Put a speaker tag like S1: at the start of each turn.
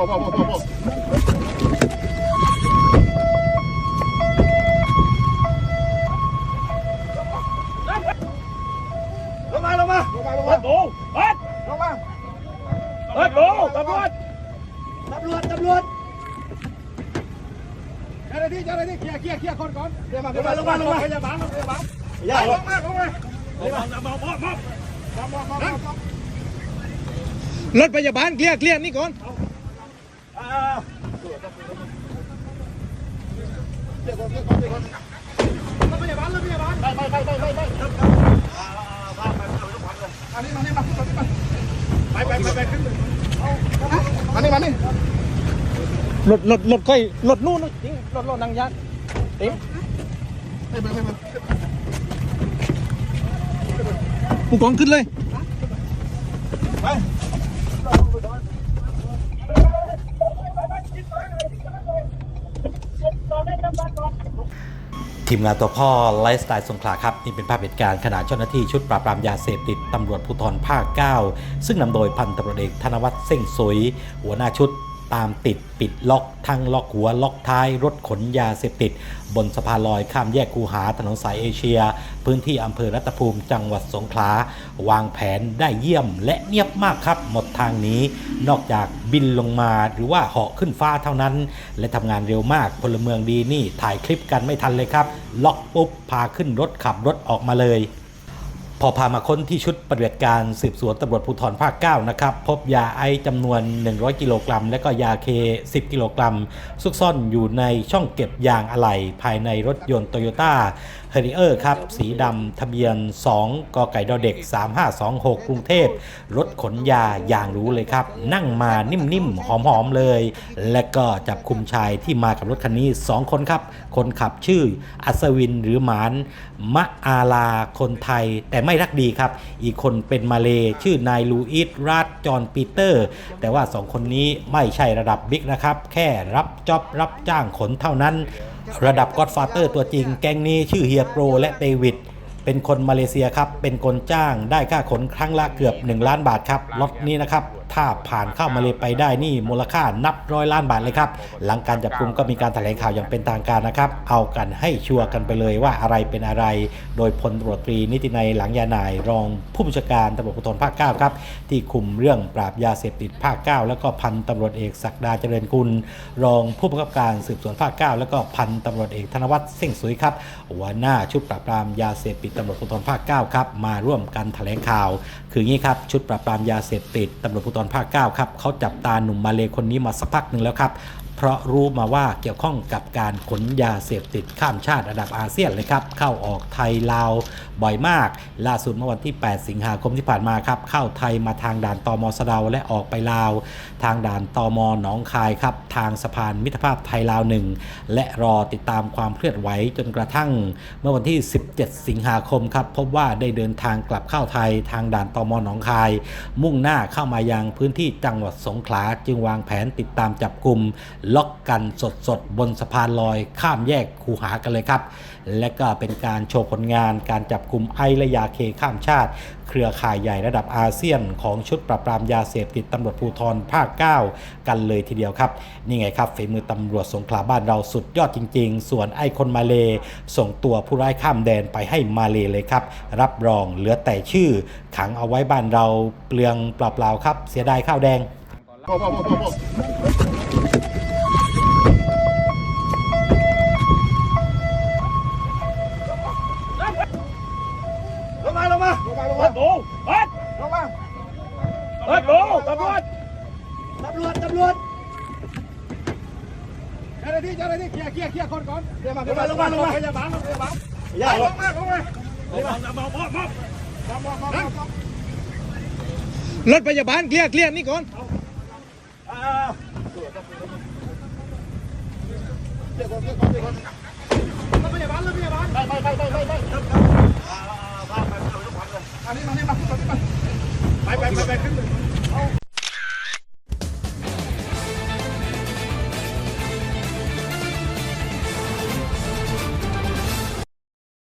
S1: พ่อพ่อพ่อพ่อลงมาลงมาลงมาลงมา
S2: ดดูเปิด
S1: ลงมา
S2: เปิดดูตำรวจ
S1: ตำรวจตำรวจเจ้าหน้าที่เจ้าหน้าที่เคลียร์เคลียร์เคลียร์คนก่อนเดี๋ยวมาลงมาลงมาลงมาพยาบาลพยาบาลอย่าลงมาลงมา
S2: ระวังมองมองมอง
S1: มองมองมองมอง
S3: รถพยาบาลเคลียร์เคลียร์นี่ก่อน
S2: อ่า
S1: เดี๋ยวก่อนเดี๋ยวก่อนเดี๋ยวก่อนรถพยาบาลรถพยาบาลไปไปไปไปไปไปอันนี้มานี่มาขึ้นมาไปไปไปไปขึ้นมานี่มานี่
S3: รถรถรถก้อยรถนู่นนะจริงรถรถนางยักษ์เต็ม
S1: ไปไปไปไป
S3: ผู้กองขึ้นเลย
S4: ทีมงานตัวพ่อไลฟ์สไตล์สงขลาครับนี่เป็นภาพเหตุการณ์ขณะเจ้าหน้าที่ชุดปราบปรามยาเสพติดตำรวจภูธรภาค 9 ซึ่งนำโดยพันตำรวจเอกธนวัฒน์เส้งสวยหัวหน้าชุด ตามติดปิดล็อกทั้งล็อกหัวล็อกท้าย รถขนยาเสพติด บนสะพานลอยข้ามแยกคูหาถนนสายเอเชีย พื้นที่อำเภอรัตภูมิจังหวัดสงขลา วางแผนได้เยี่ยมและเนียบมากครับ หมดทางนี้ นอกจากบินลงมาหรือว่าเหาะขึ้นฟ้าเท่านั้น และทำงานเร็วมากพลเมืองดีนี่ถ่ายคลิปกันไม่ทันเลยครับ ล็อกปุ๊บพาขึ้นรถขับรถออกมาเลย พอพามาค้นที่ชุดปฏิบัติการสืบสวนตำรวจภูธรภาค 9 นะครับ พบยาไอจำนวน 100 กิโลกรัม และก็ยาเค 10 กิโลกรัม ซุกซ่อนอยู่ในช่องเก็บยางอะไหล่ภายในรถยนต์โตโยต้าเฮริเออร์ครับ สีดำทะเบียน 2 กไก่ดอเด็ก 3526 กรุงเทพ รถขนยาอย่างรู้เลยครับ นั่งมานิ่มๆ หอมๆ เลย และก็จับคุมชายที่มากับรถคันนี้ 2 คนครับ คนขับชื่ออัศวินหรือหมานมะอาลาคนไทยแต่ไม่ไม่รักดีครับ อีกคนเป็นมาเลชื่อนายลูอิสราดจอห์นปีเตอร์ แต่ว่าสองคนนี้ไม่ใช่ระดับบิ๊กนะครับ แค่รับจ็อบรับจ้างขนเท่านั้น ระดับก็อดฟาเตอร์ตัวจริงแก๊งนี้ชื่อเฮียโปรและเดวิดเป็นคนมาเลเซียครับ เป็นคนจ้างได้ค่าขนครั้งละเกือบ 1 ล้านบาทครับรถนี้นะครับ ถ้าผ่านเข้ามาเลไปได้นี่มูลค่านับร้อยล้านบาทเลยครับ หลังการจับกลุ่มก็มีการแถลงข่าวอย่างเป็นทางการนะครับ เอากันให้ชัวร์กันไปเลยว่าอะไรเป็นอะไร โดยพลตำรวจตรีนิตินัยหลังยานาย รองผู้บัญชาการตำรวจภูธรภาค 9 ครับ ที่คุมเรื่องปราบยาเสพติดภาค 9 แล้วก็พันตำรวจเอกศักดาเจริญกุลรองผู้บังคับการสืบสวนภาค 9 แล้วก็พันตำรวจเอกธนวัฒน์เส้งสุยครับหัวหน้าชุดปราบปรามยาเสพติดตำรวจภูธรภาค 9 ครับมาร่วมกันแถลงข่าว คืองี้ครับชุดปราบปรามยาเสพติดตำรวจภูธรอนภาค 9 ครับเขาจับตาหนุ่มมาเลคนนี้มาสักพักหนึ่งแล้วครับ เพราะรู้มาว่าเกี่ยวข้องกับการขนยาเสพติดข้ามชาติระดับอาเซียนเลยครับ เข้าออกไทยลาวบ่อยมาก ล่าสุดเมื่อวันที่ 8 สิงหาคมที่ผ่านมาครับ เข้าไทยมาทางด่านตมสะดาและออกไปลาว ทางด่านตมหนองคายครับ ทางสะพานมิตรภาพไทยลาวหนึ่งและรอติดตามความเคลื่อนไหวจนกระทั่ง เมื่อวันที่ 17 สิงหาคมครับ พบว่าได้เดินทางกลับเข้าไทย ทางด่านตมหนองคาย มุ่งหน้าเข้ามายังพื้นที่จังหวัดสงขลาจึงวางแผนติดตามจับกลุ่มล็อกกันสดๆ บนสะพานลอยข้ามแยกคูหากันเลยครับ และก็เป็นการโชว์ผลงานการจับกลุ่มไอและยาเคข้ามชาติ เครือข่ายใหญ่ระดับอาเซียน ของชุดปราบปรามยาเสพติดตำรวจภูธรภาค 9 กันเลยทีเดียวครับ นี่ไงครับฝีมือตำรวจสงขลาบ้านเราสุดยอดจริง ๆ ส่วนไอคนมาเลส่งตัวผู้ร้ายข้ามแดนไปให้มาเลเลยครับ รับรองเหลือแต่ชื่อ ขังเอาไว้บ้านเราเปลืองเปล่าๆครับ เสียดายข้าวแดงา
S1: หน้าที่เจ้าหน้าที่เคลียร์เคลียร์เคลียร์คนก่อนเดี๋ยวมาลงมาลงมาพยาบาลพยาบาลอย่าลงมาลงมา
S2: ระวังนะมองมองมอง
S1: มองมองมองมอง
S3: รถพยาบาลเคลียร์เคลียร์นี่ก่อน
S2: อ่า
S1: เดี๋ยวก่อนเดี๋ยวก่อนเดี๋ยวก่อนรถพยาบาลรถพยาบาลไปไปไปไปไปไปอันนี้มานี่มาขึ้นมาขึ้นมาไปไปไปไปขึ้น